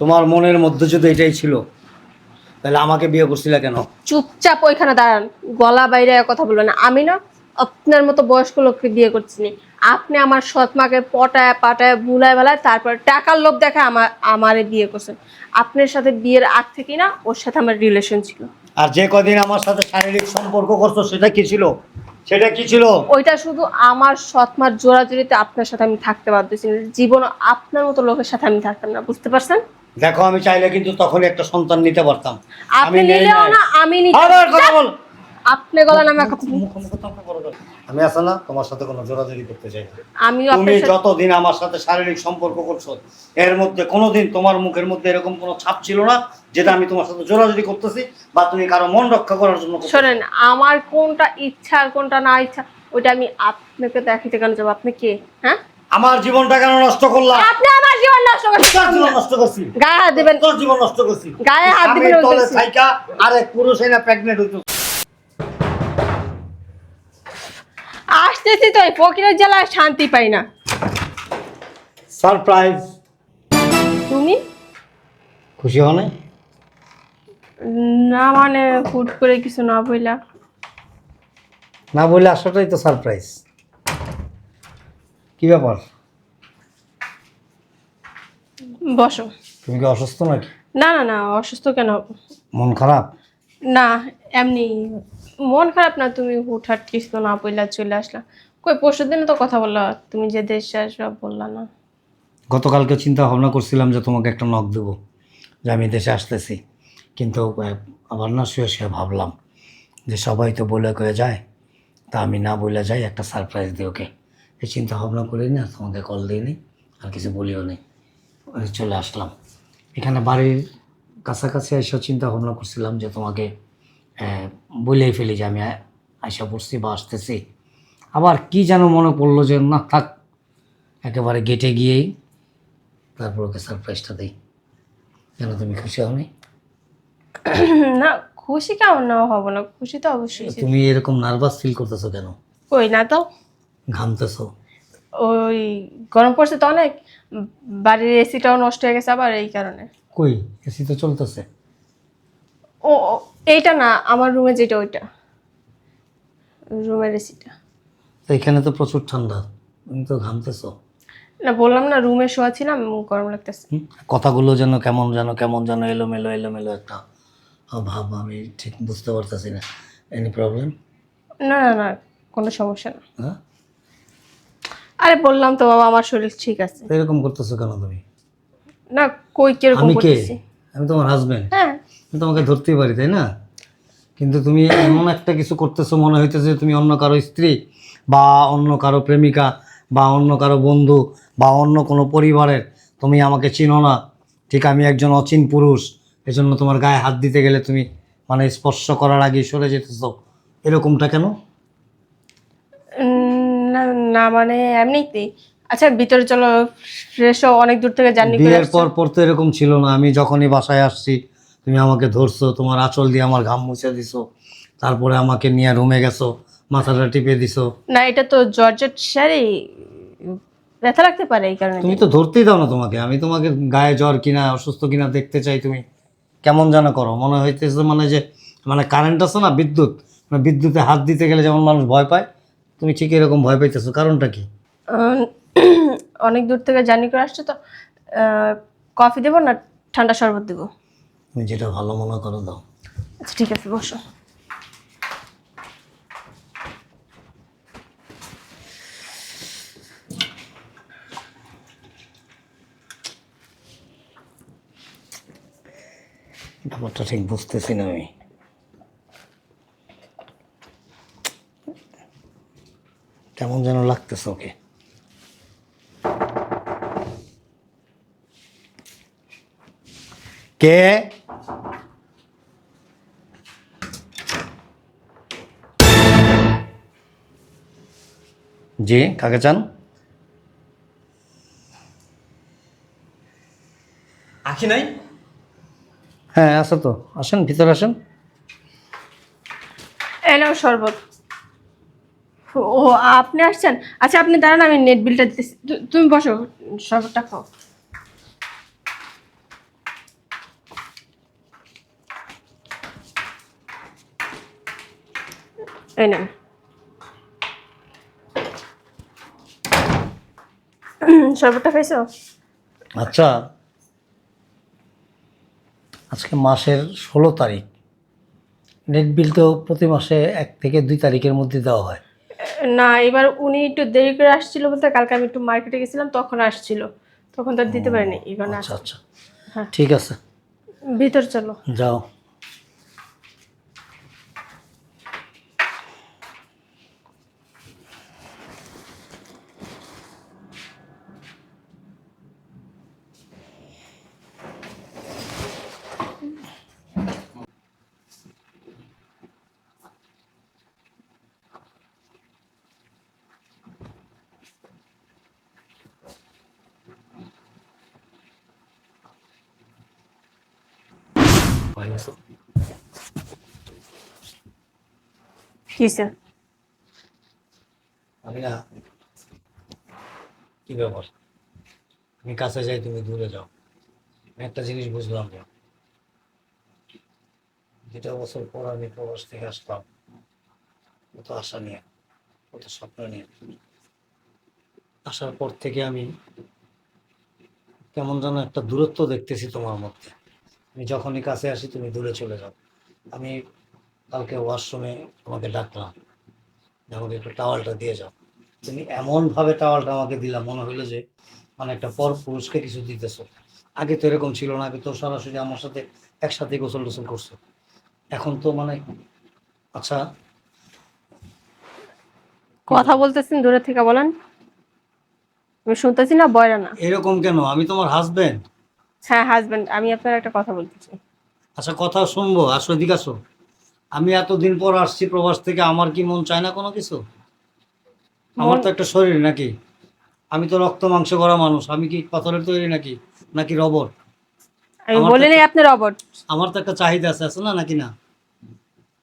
তোমার মনের মধ্যে যদি এটাই ছিল তাহলে আমাকে বিয়ে করছিলে কেন? চুপচাপ ওইখানে দাঁড়ান গলা বাইরে কথা বলবেন না। আমি না আপনার মতো বয়স্ক লোককে বিয়ে করছি। আপনি আমার সৎ মাকে পটায় পাটায় বুলায় বেলায় তারপর টাকার লোভ দেখে আমার আমারে বিয়ে করছেন। আপনার সাথে বিয়ের আগ থেকেই না ওর সাথে আমার রিলেশন ছিল। আর যে কদিন আমার সাথে শারীরিক সম্পর্ক করছ সেটা কি ছিল? সেটা কি ছিল? ওইটা শুধু আমার সৎ মার জোড়াজুড়িতে আপনার সাথে আমি থাকতে বাধ্য ছিলাম জীবন আপনার মতো লোকের সাথে আমি থাকতাম না বুঝতে পারছেন? দেখো আমি চাইলে কিন্তু তখনই একটা সন্তান নিতে পারতাম আপনি নিলেও না আমি নিতে আবার কথা বল আপনি গলা নামে কথা। আমি আসলে না তোমার সাথে কোনো জোরাজোরি করতে চাই না। আমিও তুমি যতদিন আমার সাথে শারীরিক সম্পর্ক করছ এর মধ্যে কোনোদিন তোমার মুখের মধ্যে এরকম কোনো ছাপ ছিল না যেটা আমি তোমার সাথে জোরাজুরি করতেছি বা তুমি কারও মন রক্ষা করার জন্য। শোনেন আমার কোনটা ইচ্ছা আর কোনটা না ইচ্ছা ওইটা আমি আপনাকে দেখাতে কেন যাব আপনি কে হ্যাঁ আমার জীবনটা কেন নষ্ট করলাম? আপনি আমার জীবন নষ্ট করছেন তোর জীবন নষ্ট করছি। গায়ে হাত দিবেন তোর জীবন নষ্ট করছি। গায়ে হাত দিবেন আমি তলে বলতেছি। থাইকা আরেক পুরুষ এনে প্রেগনেন্ট হইতো। আসতেছি তো এই ফকিরের জেলায় শান্তি পাই না। সারপ্রাইজ তুমি? খুশি হনে না? মানে হুট করে কিছু না বইলা। না বলে আসাটাই তো সারপ্রাইজ কি ব্যাপার? বসো। তুমি কি অসুস্থ নাকি? না না না অসুস্থ কেন? মন খারাপ? না এমনি মন খারাপ না তুমি হুটহাট কিছু না বইলা চলে আসলা। কই পরশু দিনে তো কথা বললা তুমি যে দেশে আসবা বললা না। গতকালকে চিন্তা ভাবনা করছিলাম যে তোমাকে একটা নখ দেবো যে আমি দেশে আসতেছি। কিন্তু আবার না শুয়ে শুয়ে ভাবলাম যে সবাই তো বলে কয়ে যায় তা আমি না বলে যাই একটা সারপ্রাইজ দিই ওকে। এই চিন্তা ভাবনা করি না তোমাকে কল দিইনি আর কিছু বলিও নি চলে আসলাম। এখানে বাড়ির কাছাকাছি এসে চিন্তা ভাবনা করছিলাম যে তোমাকে বলেই ফেলি যে আমি আইসা পড়ছি বা আসতেছি। আবার কি যেন মনে পড়ল যে না থাক একেবারে গেটে গিয়েই তারপর ওকে সারপ্রাইজটা দিই। কেন তুমি খুশি হওনি? না খুশি কেমন না হব না খুশি তো অবশ্যই। তুমি এরকম নার্ভাস ফিল করতেছো কেন? কই না তো? ঘামতেছো। ওই গরম পড়ছে তো অনেক বাড়ির এসিটাও নষ্ট হয়ে গেছে আবার এই কারণে। কই? এসি তো চলতেছে। ও এইটা না আমার রুমে যেটা ওইটা। রুমের এসিটা। তো এখানে তো প্রচুর ঠান্ডা তুমি তো ঘামতেছো। না বললাম না রুমে শোয়া ছিলাম গরম লাগতেছে। কথাগুলো যেন কেমন যেন কেমন যেন এলোমেলো এলোমেলো একটা ভাব আমি ঠিক বুঝতে পারতেছি না। এনি প্রবলেম না না না কোনো সমস্যা না। হ্যাঁ? আরে বললাম তো বাবা আমার শরীর ঠিক আছে। এরকম করতেছো কেন তুমি? না কই কীরকম আমি কে? করতেছি? আমি তোমার হাজবেন্ড হ্যাঁ। আমি তোমাকে ধরতেই পারি তাই না? কিন্তু তুমি এমন একটা কিছু করতেছো মনে হইতেছে যে তুমি অন্য কারও স্ত্রী বা অন্য কারও প্রেমিকা বা অন্য কারও বন্ধু বা অন্য কোনো পরিবারের। তুমি আমাকে চিনো না। ঠিক আমি একজন অচিন পুরুষ। এজন্য তোমার গায়ে হাত দিতে গেলে তুমি মানে স্পর্শ করার আগে সরে যেতেছো। এরকমটা কেন? উম, না না মানে এমনিতেই। আচ্ছা ভিতরে চলো ফ্রেশ অনেক দূর থেকে জার্নি করে বিয়ের। পর পর তো এরকম ছিল না আমি যখনই বাসায় আসছি তুমি আমাকে ধরছো তোমার আঁচল দিয়ে আমার ঘাম মুছে দিছো তারপরে আমাকে নিয়ে রুমে গেছো মাথাটা টিপে দিছো। না এটা তো জর্জেট শাড়ি ব্যথা লাগতে পারে এই কারণে। তুমি তো ধরতেই দাও না তোমাকে আমি তোমাকে গায়ে জ্বর কিনা অসুস্থ কিনা দেখতে চাই তুমি। কেমন যেন করো মনে হইতেছে মানে যে মানে কারেন্ট আছে না বিদ্যুৎ মানে বিদ্যুতে হাত দিতে গেলে যেমন মানুষ ভয় পায় তুমি ঠিক এরকম ভয় পাইতেছো কারণটা কি? অনেক দূর থেকে জার্নি করে আসছো তো কফি দেবো না ঠান্ডা শরবত দেবো? তুমি যেটা ভালো মনে করো দাও। আচ্ছা ঠিক আছে বসো। ব্যাপারটা ঠিক বুঝতেছি না আমি। কেমন যেন লাগতেছে ওকে। কে? জি কাকে চান? আখি নাই? হ্যাঁ আছে তো। আসেন ভিতরে আসেন। নাও শরবত। ও, আপনি আসছেন? আচ্ছা আপনি দাঁড়ান, আমি নেট বিলটা দিতেছি। তুমি বসো শরবতটা খাও। এই নেন। শরবতটা খাইছো? আচ্ছা আজকে মাসের ষোলো তারিখ। নেট বিল তো প্রতি মাসে এক থেকে দুই তারিখের মধ্যে দেওয়া হয়। না এবার উনি একটু দেরি করে আসছিল বলতে কালকে আমি একটু মার্কেটে গেছিলাম তখন আসছিল। তখন তো আর দিতে পারিনি এবার আচ্ছা আচ্ছা। হ্যাঁ। ঠিক আছে। ভিতর চলো। যাও। কিসে আমি না কি ব্যাপার আমি কাছে যাই তুমি দূরে যাও। একটা জিনিস বুঝলাম যেটা বছর পর আমি প্রবাস থেকে আসলাম কত আশা নিয়ে কত স্বপ্ন নিয়ে। আসার পর থেকে আমি কেমন যেন একটা দূরত্ব দেখতেছি তোমার মধ্যে। আমি যখনই কাছে আসি তুমি দূরে চলে যাও। আমি কালকে ওয়াশরুমে তোমাকে ডাকলাম আমাকে একটু টাওয়ালটা দিয়ে যাও। তুমি এমনভাবে টাওয়ালটা আমাকে দিলাম মনে হলো যে মানে একটা পর পুরুষকে কিছু দিতেছো। আগে তো এরকম ছিল না আগে তো সরাসরি আমার সাথে একসাথে গোসল টোসল করছ। এখন তো মানে আচ্ছা। কথা বলতেছেন দূরে থেকে বলেন। আমি শুনতেছি না বয়রা না। এরকম কেন? আমি তোমার হাজবেন্ড হ্যাঁ হাজবেন্ড আমি আপনার একটা কথা বলতেছি আচ্ছা কথা শুনব আসো এদিকে আসো। আমি এতদিন পর আসছি প্রবাস থেকে আমার কি মন চায় না কোনো কিছু? আমার তো একটা শরীর নাকি? আমি তো রক্ত মাংস করা মানুষ আমি কি পাথরের তৈরি নাকি? নাকি রবট? আমি নাই একটা- আপনি রবট। আমার তো একটা চাহিদা আছে আছে না নাকি না?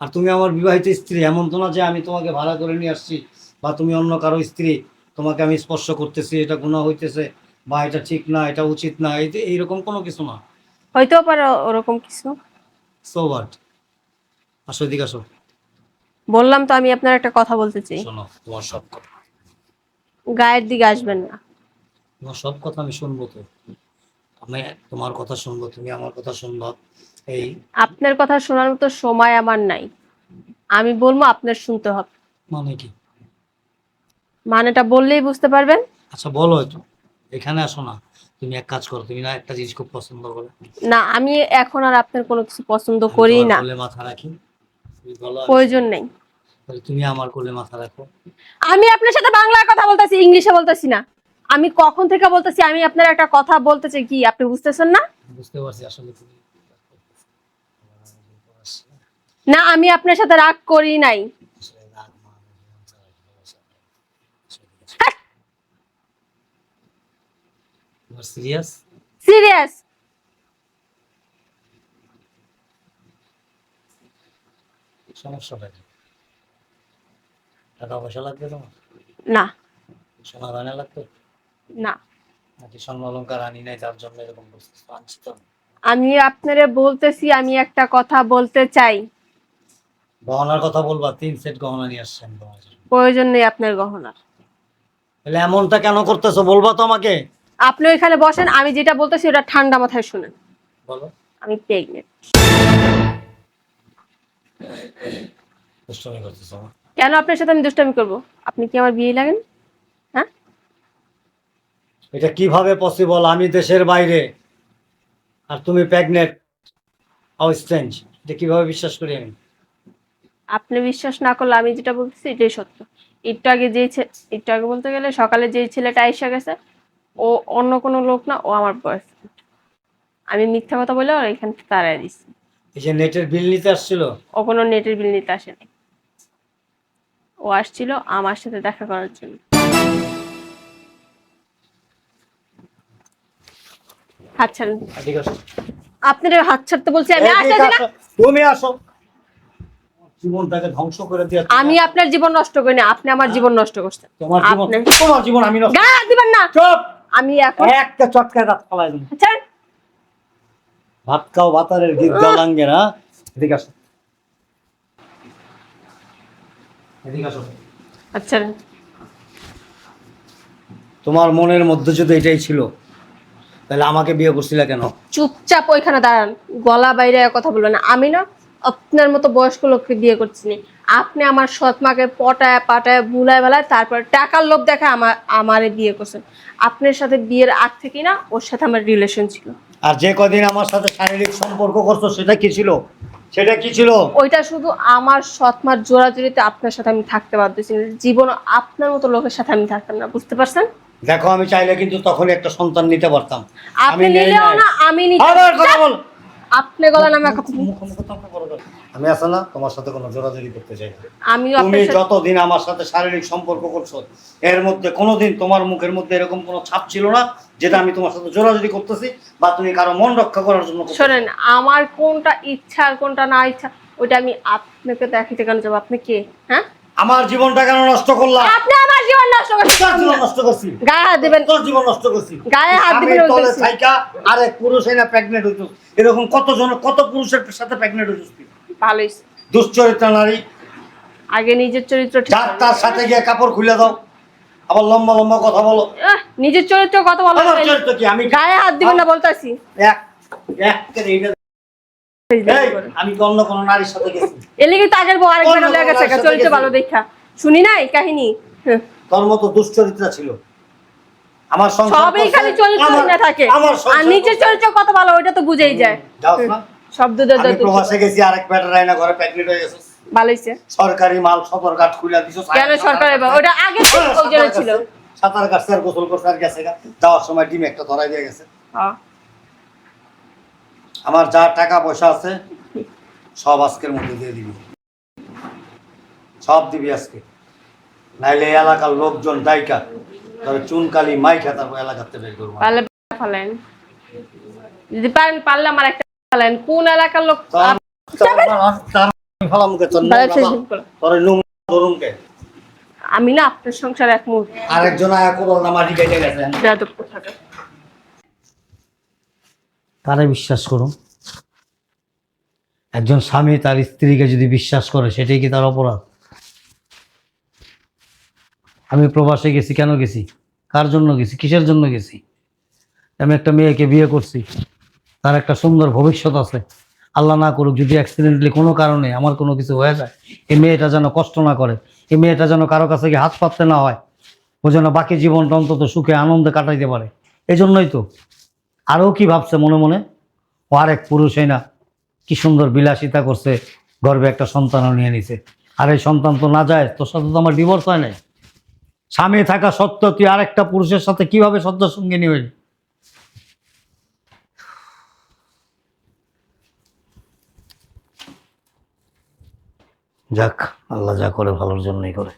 আর তুমি আমার বিবাহিত স্ত্রী এমন তো না যে আমি তোমাকে ভাড়া করে নিয়ে আসছি বা তুমি অন্য কারও স্ত্রী তোমাকে আমি স্পর্শ করতেছি এটা গুণা হইতেছে। বা এটা ঠিক না এটা উচিত না এই এইরকম কোনো কিছু না। হয়তো পারে ওরকম কিছু। সো বাট আসো এদিকে আসো। বললাম তো আমি আপনার একটা কথা বলতে চাই। শোনো তোমার সব কথা। গায়ের দিকে আসবেন না। তোমার সব কথা আমি শুনব তো। আমি তোমার কথা শুনব তুমি আমার কথা শুনব। এই আপনার কথা শোনার মতো সময় আমার নাই। আমি বলব আপনার শুনতে হবে। মানে কি? মানেটা বললেই বুঝতে পারবেন। আচ্ছা বলো একটু। এখানে আসো না। তুমি এক কাজ করো তুমি না একটা জিনিস খুব পছন্দ করো। না আমি এখন আর আপনার কোনো কিছু পছন্দ করি না। কোলে মাথা রাখি। বলো প্রয়োজন নেই। তাহলে তুমি আমার কোলে মাথা রাখো। আমি আপনার সাথে বাংলায় কথা বলতেছি ইংলিশে বলতেছি না। আমি কখন থেকে বলতেছি আমি আপনার একটা কথা বলতে চাই কি আপনি বুঝতেছেন না? বুঝতে পারছি আসলে তুমি না আমি আপনার সাথে রাগ করি নাই আসলে রাগ মান অভিমান ছাড়া ভালোবাসা নেই। হ্যাঁ। তোমার সিরিয়াস সিরিয়াস সমস্যাটা কি টাকা পয়সা লাগবে তোমার? না। সোনা গয়না লাগবে? না। নাকি স্বর্ণ অলঙ্কার আনি নাই তার জন্য এরকম আনছি তো? আমি আপনারে বলতেছি আমি একটা কথা বলতে চাই। গহনার কথা বলবা তিন সেট গহনা নিয়ে আসছেন তোমার প্রয়োজন নেই আপনার গহনার। তাহলে এমনটা কেন করতেছো? বলবা তো আমাকে। আপনি ওইখানে বসেন আমি যেটা বলতেছি ওটা ঠান্ডা মাথায় শুনেন। বলো। আমি প্রেগনেন্ট দুষ্টমি করতেছো কেন আপনার সাথে আমি দুষ্টামি করব? আপনি কি আমার বিয়ে লাগেন? হ্যাঁ? এটা কীভাবে পসিবল আমি দেশের বাইরে। আর তুমি প্রেগনেন্ট হাউ স্ট্রেঞ্জ এটা কীভাবে বিশ্বাস করি আমি? আপনি বিশ্বাস না করলে আমি যেটা বলতেছি এটাই সত্য। একটু আগে যেই একটু আগে বলতে গেলে সকালে যেই ছেলেটা এসে গেছে ও অন্য কোনো লোক না ও আমার বয়ফ্রেন্ড আমি মিথ্যা কথা বলে ওর এখান থেকে তাড়াই দিচ্ছি এই যে নেটের বিল নিতে আসছিল? ও কোনো নেটের বিল নিতে আসেনি। ও আসছিল আমার সাথে দেখা করার জন্য। হাত ছাড়েন। আর ঠিক আছে। আপনার হাত ছাড়তে বলছি আমি না। আসো, তুমি আসো। জীবনটাকে ধ্বংস করে দিয়ে আমি আপনার জীবন নষ্ট করিনি আপনি আমার জীবন নষ্ট করছেন। তোমার জীবন আপনি- তোমার জীবন আমি নষ্ট গায়ে হাত দিবেন না। চুপ! আমি এখন একটা চটকায় রাত ফলাই দিন ছাড়েন। ভাত খাও ভাতারের গীত গালাঙ্গে না? এদিকে আসো। এদিকে আসো। আচ্ছা। তোমার মনের মধ্যে যদি এটাই ছিল তাহলে আমাকে বিয়ে করছিলে কেন? চুপচাপ ওইখানে দাঁড়ান গলা বাইরে কথা বলবেন না। আমি না আপনার মতো বয়স্ক লোককে বিয়ে করছি না। আপনি আমার সৎ মাকে পটায় পাটায় বুলায় বেলায় তারপর টাকার লোভ দেখে আমার আমারে বিয়ে করছেন। আপনার সাথে বিয়ের আগ থেকেই না ওর সাথে আমার রিলেশন ছিল। আর যে কদিন আমার সাথে শারীরিক সম্পর্ক করছ সেটা কি ছিল? সেটা কি ছিল? ওইটা শুধু আমার সৎ মার জোড়াজুড়িতে আপনার সাথে আমি থাকতে বাধ্য ছিলাম। জীবন আপনার মতো লোকের সাথে আমি থাকতাম না বুঝতে পারছেন? দেখো আমি চাইলে কিন্তু তখন একটা সন্তান নিতে পারতাম। আপনি নিলেও না আমি নিতে আবার কথা বল। আপনি গলা নামে কথা। আমি আছে না তোমার সাথে কোনো জোরাজোরি করতে চাই না আমিও তুমি যতদিন আমার সাথে শারীরিক সম্পর্ক করছ এর মধ্যে কোনোদিন তোমার মুখের মধ্যে এরকম কোনো ছাপ ছিল না যেটা আমি তোমার সাথে জোরাজুরি করতেছি বা তুমি কারও মন রক্ষা করার জন্য। শোনেন আমার কোনটা ইচ্ছা আর কোনটা না ইচ্ছা ওইটা আমি আপনাকে দেখাতে কেন যাব আপনি কে হ্যাঁ আমার জীবনটা কেন নষ্ট করলাম? আপনি আমার জীবন নষ্ট কার করছেন জীবন নষ্ট করছি? গায়ে হাত দিবেন। তোর জীবন নষ্ট করছি? গায়ে হাত আমি দিবেন তলে বলতেছি। থাইকা আরেক পুরুষ এনে প্রেগনেন্ট হইতো। এরকম কতজন কত পুরুষের সাথে প্রেগন্যান্ট প্রেগনেন্ট হইতো? ভালোই। দুশ্চরিত্রা নারী। আগে নিজের চরিত্র ঠিক যার তার সাথে গিয়ে কাপড় খুলে দাও। আবার লম্বা লম্বা কথা বলো। নিজের চরিত্র কত বলো। চরিত্র কি? আমি গায়ে হাত দিবেন না বলতেছি। এক এক করে আমি অন্য কোনো নারীর সাথে গেছি। এলিগে তো বউ আরেকবার অন্য লেগে গেছে বউয়ের সাথে চরিত্র ভালো দেখা। শুনি নাই কাহিনী? হ্যাঁ। তোর মতো দুশ্চরিত্রা ছিল। আমার সংসার সবই খালি চরিত্র না থাকে। আর নিজের চরিত্র কত ভালো ওইটা তো বুঝেই যায়। যাও না। আমি প্রবাসে গেছি আরেক ব্যাটার রাইনা ঘরে প্রেগনেন্ট হয়ে গেছে। ভালোইছে সরকারি মাল সদর ঘাট খুলে দিছো কেন সরকার এবার ওটা আগে থেকে ছিল? সাঁতার কাটছে আর গোসল করছে আর গেছে যাওয়ার সময় ডিম একটা ধরাই দিয়ে গেছে। হ্যাঁ। আমার যা টাকা পয়সা আছে সব আজকের মধ্যে দিয়ে দিবি। সব দিবি আজকে। নাইলে এলাকার লোকজন দায়িকা তবে চুনকালি মাই খেতার এলাকাতে বের করব। পারলে ফেলেন যদি পারেন পারলে আমার একটা ফেলেন কোন এলাকার লোক তার- তার- তার ফালা মুখে তোর ভালো নোংরা শেষ বা- করো। তোর এই নোংরা আমি না আপনার সংসার এক মুহূর্ত। আরেকজন আয়া কোরল না মাটি কেটে গেছে। কারে বিশ্বাস করুন। একজন স্বামী তার স্ত্রীকে যদি বিশ্বাস করে, সেটাই কি তার অপরাধ? আমি প্রবাসে গেছি, কেন গেছি? কার জন্য গেছি? কিসের জন্য গেছি? আমি একটা মেয়েকে বিয়ে করছি, তার একটা সুন্দর ভবিষ্যৎ আছে। আল্লাহ না করুক, যদি অ্যাক্সিডেন্টলি কোনো কারণে আমার কোনো কিছু হয়ে যায়, এই মেয়েটা যেন কষ্ট না করে, এই মেয়েটা যেন কারও কাছে গিয়ে হাত পাততে না হয়, ও যেন বাকি জীবনটা অন্তত সুখে, আনন্দে কাটাইতে পারে। এই জন্যই তো আরও কি ভাবছে মনে মনে? ও আরেক পুরুষই না? কি সুন্দর বিলাসিতা করছে, গর্বে একটা সন্তানও নিয়ে নিছে। আর এই সন্তান তো না যায়, তোর সাথে তো আমার ডিভোর্স হয় নাই। স্বামী থাকা সত্ত্বেও তুই আরেকটা পুরুষের সাথে কীভাবে সদ্য সঙ্গে নিয়ে যাক, আল্লাহ যা করে ভালোর জন্যই করে।